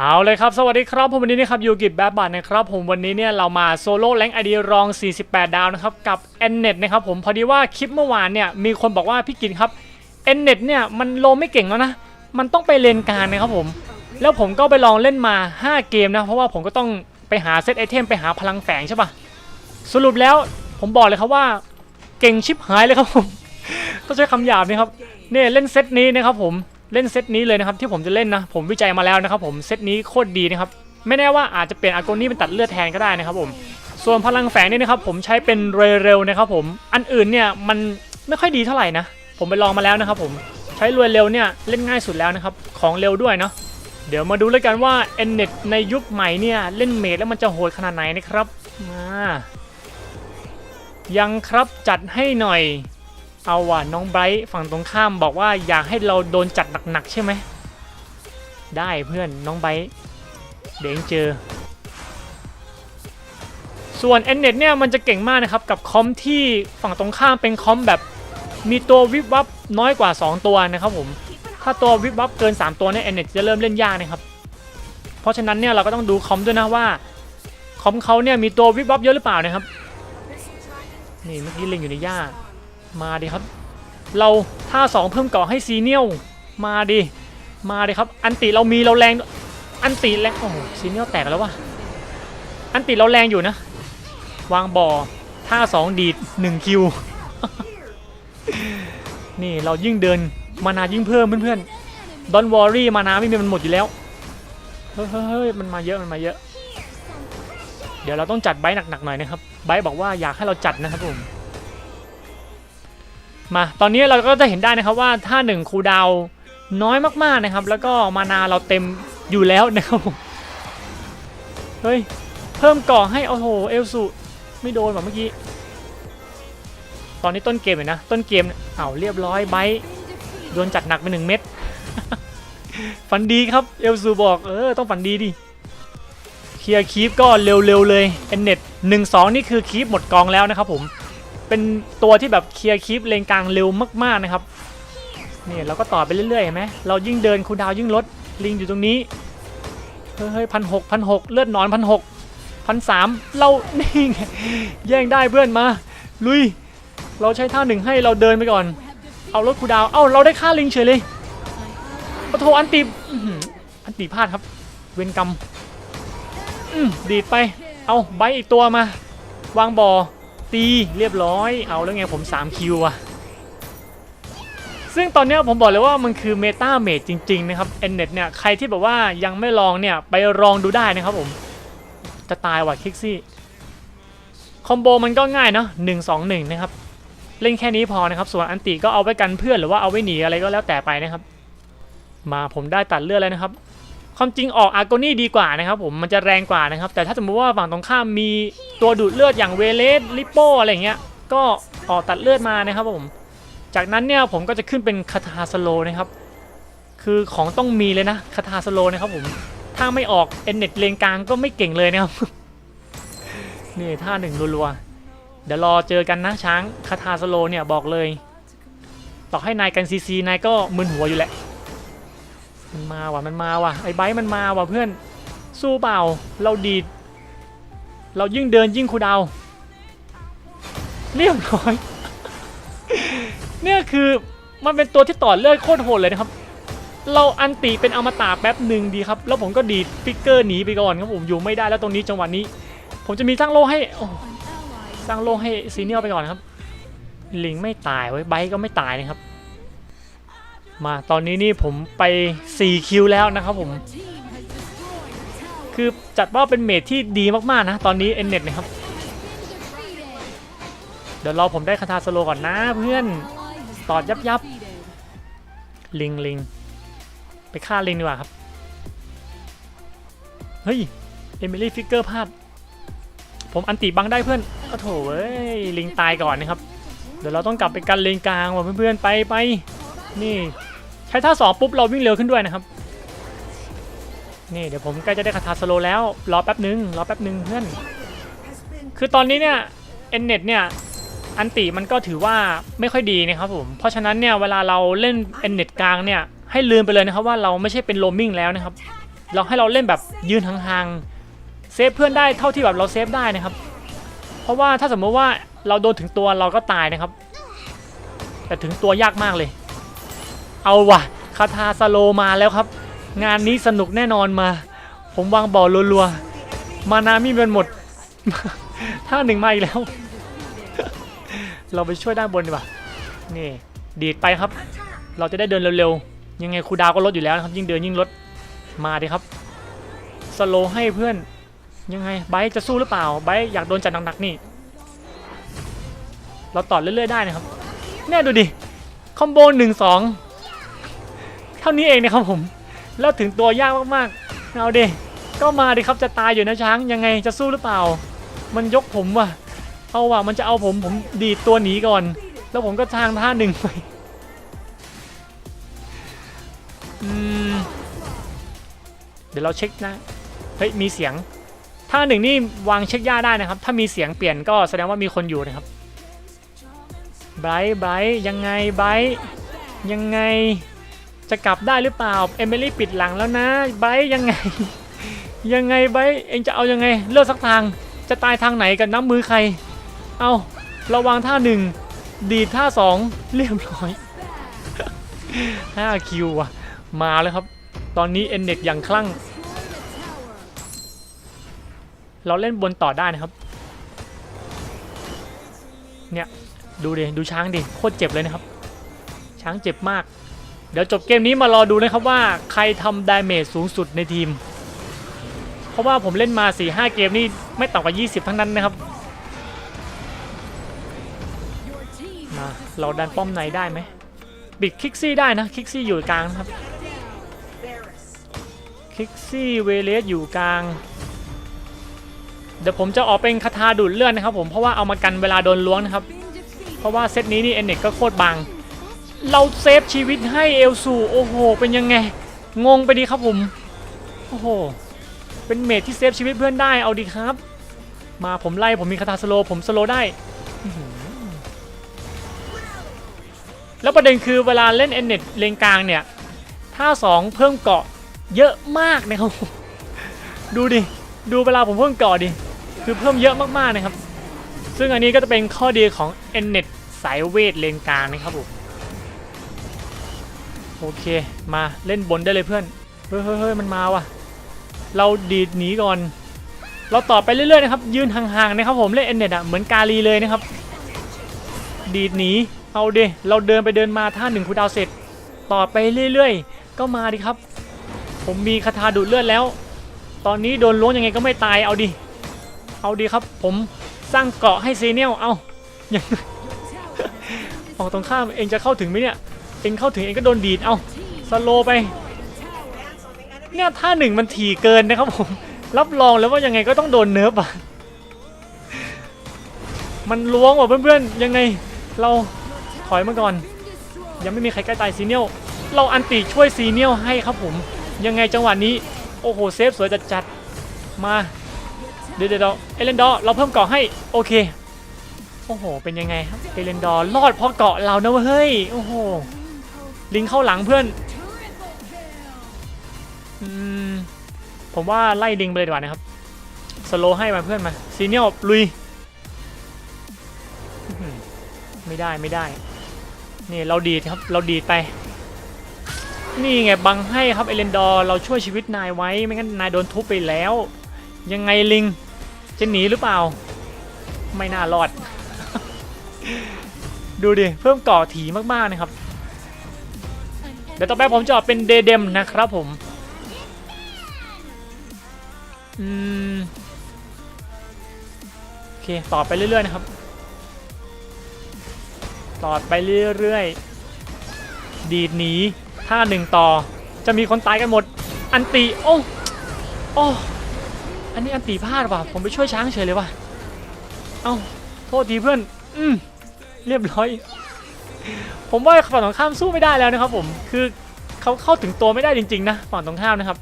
เอาเลยครับ สวัสดีครับผมวันนี้นะครับยูกิบแบบบัตนะครับผมวันนี้เนี่ยเรามาโซโล่แรงไอดีรอง 48 ดาวนะครับกับ n n e t นะครับผมพอดีว่าคลิปเมื่อวานเนี่ยมีคนบอกว่าพี่กินครับ n n e t เนี่ยมันโลไม่เก่งแล้วนะ มันต้องไปเลนการนะครับผม แล้วผมก็ไปลองเล่นมา 5 เกมนะ เพราะว่าผมก็ต้องไปหาเซตไอเทมไปหาพลังแฝงใช่ปะสรุปแล้วผมบอกเลยครับว่าเก่งชิบหายเลยครับผมต้องใช้คำหยาบนะครับเนี่ยเล่นเซตนี้นะครับผม เล่นเซตนี้เลยนะครับที่ผมจะเล่นนะผมวิจัยมาแล้วนะครับผมเซตนี้โคตรดีนะครับไม่แน่ว่าอาจจะเปลี่ยนอาโกนี่เป็นตัดเลือดแทนก็ได้นะครับผมส่วนพลังแฝงนี่นะครับผมใช้เป็นเร็วๆนะครับผมอันอื่นเนี่ยมันไม่ค่อยดีเท่าไหร่นะผมไปลองมาแล้วนะครับผมใช้รวยเร็วเนี่ยเล่นง่ายสุดแล้วนะครับของเร็วด้วยเนาะเดี๋ยวมาดูแล้วกันว่า n n e t ในยุคใหม่เนี่ยเล่นเมดแล้วมันจะโหดขนาดไหนนะครับมายังครับจัดให้หน่อย เอาว่ะน้องไบรท์ฝั่งตรงข้ามบอกว่าอยากให้เราโดนจัดหนักๆใช่ไหม ได้เพื่อนน้องไบรท์เดี๋ยวเองเจอ ส่วน n n e t เนี่ยมันจะเก่งมากนะครับ กับคอมที่ฝั่งตรงข้ามเป็นคอมแบบมีตัววิบวับน้อยกว่า 2 ตัวนะครับผม ถ้าตัววิบวับเกิน 3 ตัวเนี่ย n n e t จะเริ่มเล่นยากนะครับ เพราะฉะนั้นเนี่ยเราก็ต้องดูคอมด้วยนะว่า คอมเขาเนี่ยมีตัววิบวับเยอะหรือเปล่านะครับ นี่เมื่อกี้เล็งอยู่ในหญ้า มาดิครับ เราท่าสองเพิ่มเกาะให้ซีเนียลมาดิมาดิครับ อันติเรามีเราแรงอันติแรงโอ้โหซีเนียลแตกแล้ววะอันติเราแรงอยู่นะ วางบ่อท่าสองดีดหนึ่งคิวนี่เรายิ่งเดินมานายิ่งเพิ่มเพื่อนๆดอนวอรี่มานาไม่มีมันหมดอยู่แล้วเฮ้ยเฮ้ยเฮ้ยมันมาเยอะมันมาเยอะ เดี๋ยวเราต้องจัดไบต์หนักๆหน่อยนะครับไบต์บอกว่าอยากให้เราจัดนะครับผม มาตอนนี้เราก็จะเห็นได้นะครับว่าถ้าหนึ่งคูดาวน้อยมากๆนะครับ แล้วก็มานาเราเต็มอยู่แล้วนะครับผมเฮ้ยเพิ่มก่อให้โอ้โหเอลสุไม่โดนแบบเมื่อกี้ ตอนนี้ต้นเกมเลยนะ ต้นเกมเนี่ยอ้าเรียบร้อยไบโดนจัดหนักไปหนึ่งเม็ดฝันดีครับเอลซูบอกเออต้องฝันดีดิเคลียร์คีปก็เร็วๆเลยเอ็นเน็ตหนึ่งสองนี่คือคีปหมดกองแล้วนะครับผม เป็นตัวที่แบบเคลียร์คลิปเลนกลางเร็วมากๆนะครับนี่เราก็ต่อไปเรื่อยๆเห็นไหมเรายิ่งเดินคูดาวยิ่งลดลิงอยู่ตรงนี้เฮ้ยพันหกพันหกเลือดหนอนพันหกพันสามเรานี่ไงแย่งได้เพื่อนมา ลุย เราใช้ท่าหนึ่งให้เราเดินไปก่อน เอารถคูดาว เอ้าเราได้ค่าลิงเฉยเลยปะโทอันตีอันตีพลาดครับ เวนกรรมอืมดีดไป เอาใบอีกตัวมา วางบ่อ ตีเรียบร้อยเอาแล้วไงผม3คิวอะซึ่งตอนนี้ผมบอกเลยว่ามันคือเมตาเมจจริงๆนะครับ n อ e t เนี่ยใครที่แบบว่ายังไม่ลองเนี่ยไปลองดูได้นะครับผมจะตายว่ะคิกซี่คอมโบมันก็ง่ายเนาะหนึ่งสองหนึ่งนะครับ เล่นแค่นี้พอนะครับ ส่วนอันติก็เอาไว้กันเพื่อนหรือว่าเอาไว้หนีอะไรก็แล้วแต่ไปนะครับ มาผมได้ตัดเลือดแล้วนะครับ ความจริงออกอาร์โกนี่ดีกว่านะครับผมมันจะแรงกว่านะครับ แต่ถ้าสมมติว่าฝั่งตรงข้ามมีตัวดูดเลือดอย่างเวเลสลิปโปอะไรเงี้ยก็ออกตัดเลือดมานะครับผม จากนั้นเนี่ยผมก็จะขึ้นเป็นคาทาสโลนะครับ คือของต้องมีเลยนะคาทาสโลนะครับผมถ้าไม่ออกเอ็นเน็ตเลนกลางก็ไม่เก่งเลยนะครับนี่ท่าหนึ่งรัวๆเดี๋ยวรอเจอกันนะช้างคาทาสโลเนี่ยบอกเลย ต่อให้นายกันซีซีนายก็มึนหัวอยู่แหละ มันมาว่ะมันมาว่ะไอ้ไบร์มันมาว่ะเพื่อนสู้เปล่าเราดีด เรายิ่งเดินยิ่งคูดาวเรียบร้อย เนี่ยคือมันเป็นตัวที่ต่อเลือดโคตรโหดเลยนะครับ เราอันติเป็นอมตะแป๊บหนึ่งดีครับ แล้วผมก็ดีดฟิกเกอร์หนีไปก่อนครับผมอยู่ไม่ได้แล้วตรงนี้จังหวะนี้ ผมจะมีสร้างโลให้สร้างโลให้ซีเนียลไปก่อนครับ ลิงไม่ตายไว้ไบร์ก็ไม่ตายนะครับ มาตอนนี้นี่ผมไป 4 คิวแล้วนะครับผม คือจัดว่าเป็นเมทที่ดีมากๆนะตอนนี้เอ็นเน็ตนะครับ เดี๋ยวรอผมได้คาถาสโลก่อนนะเพื่อนตอดยับยับลิงลิงไปฆ่าลิงดีกว่าครับ เฮ้ย เอมิลี่ฟิกเกอร์พลาด ผมอันติบังได้เพื่อนโอ้โถเอ้ย ลิงตายก่อนนะครับ เดี๋ยวเราต้องกลับไปกันเลนกลางว่ะเพื่อนๆ ไปไปนี่ ใช้ท่าสองปุ๊บเราวิ่งเร็วขึ้นด้วยนะครับ นี่เดี๋ยวผมใกล้จะได้คาถาสโลแล้ว รอแป๊บนึง รอแป๊บนึงเพื่อน คือตอนนี้เนี่ยเอ็นเน็ตเนี่ยอันติมันก็ถือว่าไม่ค่อยดีนะครับผม เพราะฉะนั้นเนี่ยเวลาเราเล่นเอ็นเน็ตกลางเนี่ยให้ลืมไปเลยนะครับว่าเราไม่ใช่เป็นโรมมิ่งแล้วนะครับ เราให้เราเล่นแบบยืนห่างๆเซฟเพื่อนได้เท่าที่แบบเราเซฟได้นะครับ เพราะว่าถ้าสมมติว่าเราโดนถึงตัวเราก็ตายนะครับ แต่ถึงตัวยากมากเลย เอาว่ะคาทาสโลมาแล้วครับ งานนี้สนุกแน่นอนมา ผมวางบอลรัวๆ มานามีเป็นหมด ท่าหนึ่งมาอีกแล้ว เราไปช่วยด้านบนดีกว่า นี่ ดีดไปครับ เราจะได้เดินเร็วๆ ยังไงครูดาวก็ลดอยู่แล้วนะครับ ยิ่งเดินยิ่งลด มาดิครับ สโลให้เพื่อน ยังไงไบร์จะสู้หรือเปล่า ไบร์อยากโดนจัดหนักๆนี่ เราต่อเรื่อยๆได้นะครับเนี่ยดูดิ คอมโบหนึ่งสอง ท่านี้เองนะครับผม แล้วถึงตัวยากมากๆ เอาเดก็มาดิครับจะตายอยู่นะช้างยังไงจะสู้หรือเปล่า มันยกผมว่ะ เอาว่ะมันจะเอาผมผมดีดตัวหนีก่อน แล้วผมก็ทางท่าหนึ่งไปเดี๋ยวเราเช็คนะ เฮ้ยมีเสียง ท่าหนึ่งนี่วางเช็คย่าได้นะครับ ถ้ามีเสียงเปลี่ยนก็แสดงว่ามีคนอยู่นะครับไบรท์ไบรท์ยังไงไบรท์ยังไง จะกลับได้หรือเปล่า เอมิลี่ปิดหลังแล้วนะไบยังไง ยังไงไบเองจะเอายังไง เลือกสักทาง จะตายทางไหนกันน้ำมือใคร เอาระวังท่าหนึ่ง ดีท่าสองเรียบร้อย5คิวอะมาแล้วครับ ตอนนี้เอ็นเน็ตอย่างคลั่ง เราเล่นบนต่อได้นะครับ เนี่ย ดูดิ ดูช้างดิ โคตรเจ็บเลยนะครับ ช้างเจ็บมาก ดี๋ยวจบเกมนี้มารอดูนะครับว่าใครทำดาเมจสูงสุดในทีม เพราะว่าผมเล่นมา 4-5 เกมนี่ไม่ต่ำกว่า 20 ทั้งนั้นนะครับมาเราดันป้อมในได้ไหมบิดคิกซี่ได้นะคิกซี่อยู่กลางครับคิกซี่เวเลสอยู่กลาง เดี๋ยวผมจะออกเป็นคาถาดูดเลือดนะครับผมเพราะว่าเอามากันเวลาโดนล้วงนะครับ เพราะว่าเซตนี้นี่เอเน็ตก็โคตรบาง เราเซฟชีวิตให้เอลสูโอ้โห เป็นยังไง งงไปดีครับผม โอ้โห เป็นเมทที่เซฟชีวิตเพื่อนได้ เอาดีครับ มาผมไล่ผมมีคาถาสโล ผมสโลได้ แล้วประเด็นคือเวลาเล่นเอเน็ตเลนกลางเนี่ย ท่าสองเพิ่มเกาะเยอะมากนะครับ ดูดิ ดูเวลาผมเพิ่มเกาะดิ คือเพิ่มเยอะมากๆนะครับ ซึ่งอันนี้ก็จะเป็นข้อดีของ e n n e t สายเวทเลนกลางนะครับผม โอเค มาเล่นบนได้เลยเพื่อนเฮ้ยเฮ้ยเฮ้ยมันมาว่ะ เราดีดหนีก่อน เราต่อไปเรื่อยๆนะครับ ยืนห่างๆนะครับผมเล่น e n n e t อะเหมือนกาลีเลยนะครับ ดีดหนี เอาเดเราเดินไปเดินมาท่าหนึ่งคูดาวเสร็จ ต่อไปเรื่อยๆ ก็มาดิครับ ผมมีคาถาดูดเลือดแล้ว ตอนนี้โดนล้วงยังไงก็ไม่ตาย เอาดิ เอาดีครับ ผมสร้างเกาะให้ซีเนียล เอายังออกตรงข้ามเองจะเข้าถึงไหมเนี่ย องเข้าถึงเองก็โดนดีด เอาสโลไป เนี่ยท่าหนึ่งมันถี่เกินนะครับผม รับรองแล้วว่ายังไงก็ต้องโดนเนิร์ฟอะ มันล้วงว่ะเพื่อนๆ ยังไงเราถอยมาก่อน ยังไม่มีใครใกล้ตายซีเนียล เราอันติช่วยซีเนียลให้ครับผม ยังไงจังหวะนี้ โอ้โหเซฟสวยจัดจัดๆมา เดี๋ยวเดี๋ยวเอเลนดอร์เราเพิ่มเกาะให้ โอเคโอ้โห เป็นยังไงครับเอเลนดอร์รอดเพราะเกาะเรานะเว้ยเฮ้ยโอ้โห ลิงเข้าหลังเพื่อนอืมผมว่าไล่ลิงไปเลยดีกว่านะครับ สโลให้มาเพื่อนมาซีเนียลลุย ไม่ได้ไม่ได้ นี่เราดีดครับ เราดีดไป นี่ไงบังให้ครับเอเลนดอร์เราช่วยชีวิตนายไว้ ไม่งั้นนายโดนทุบไปแล้ว ยังไงลิง จะหนีหรือเปล่า ไม่น่ารอด ดูดิ เพิ่มกาะถีมากๆนะครับ เดี๋ยวต่อไปผมจะออกเป็นเดเดมนะครับผมอืมโอเคต่อไปเรื่อยๆนะครับ ต่อไปเรื่อยๆ ดีดหนีท่าหนึ่งต่อ จะมีคนตายกันหมด อันติโอ้โอ้อันนี้อันติพลาดว่ะผมไปช่วยช้างเฉยเลยว่ะ เอ้า โทษทีเพื่อน อืม เรียบร้อย ผมว่าฝั่งตรงข้ามสู้ไม่ได้แล้วนะครับ ผมคือเขาเข้าถึงตัวไม่ได้จริงๆนะฝั่งตรงข้ามนะครับ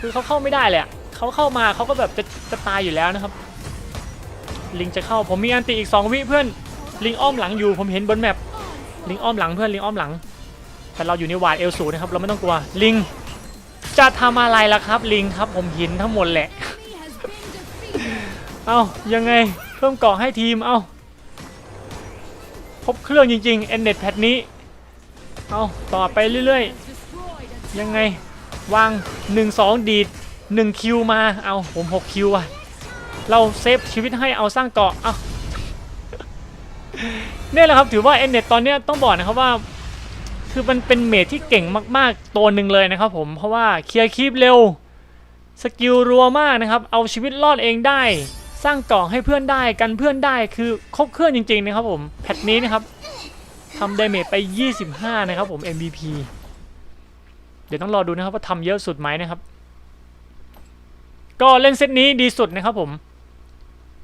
คือเขาเข้าไม่ได้เลยเขาเข้ามาเขาก็แบบจะจะตายอยู่แล้วนะครับ ลิงจะเข้าผมมีอันติอีก2วิเพื่อนลิงอ้อมหลังอยู่ผมเห็นบนแมปลิงอ้อมหลังเพื่อนลิงอ้อมหลัง แต่เราอยู่ในวาดเอลสูนะครับเราไม่ต้องกลัวลิงจะทำอะไรล่ะครับ ลิงครับผมเห็นทั้งหมดแหละ เอายังไงเพิ่มเกาะให้ทีมเอา ครบเครื่องจริงๆ e n d e t แพทนี้ เอาต่อไปเรื่อยๆ ยังไง วาง 1 2 ดีด 1 คิวมา เอาผม6คิวอะเราเซฟชีวิตให้เอาสร้างเกาะเอาเนี่ยแหละครับถือว่า e n d e t ตอนเนี้ยต้องบอกนะครับว่า คือมันเป็นเมทที่เก่งมากๆ ตัวหนึ่งเลยนะครับผม เพราะว่าเคลียร์คีปเร็ว สกิลรัวมากนะครับ เอาชีวิตรอดเองได้ สร้างเกราะให้เพื่อนได้กันเพื่อนได้คือครบเครื่องจริง ๆ นะครับผมแพทนี้นะครับทำดเมจไป 25 นะครับผม MVP เดี๋ยวต้องรอดูนะครับว่าทำเยอะสุดไหมนะครับ ก็เล่นเซตนี้ดีสุดนะครับผม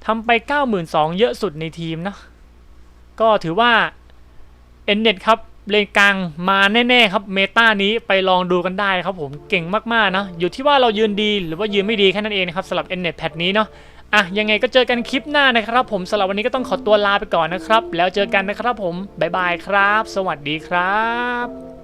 ทำไป 92,000 เยอะสุดในทีมนะ ก็ถือว่าเอ็นเน็ตครับเลนกลางมาแน่ๆครับเมตานี้ไปลองดูกันได้ครับผมเก่งมากๆนะ อยู่ที่ว่าเรายืนดีหรือว่ายืนไม่ดีแค่นั้นเองนะครับสำหรับ n n e t แพทนี้เนาะ อะยังไงก็เจอกันคลิปหน้านะครับผมสำหรับวันนี้ก็ต้องขอตัวลาไปก่อนนะครับ แล้วเจอกันนะครับผมบ๊ายบายครับ สวัสดีครับ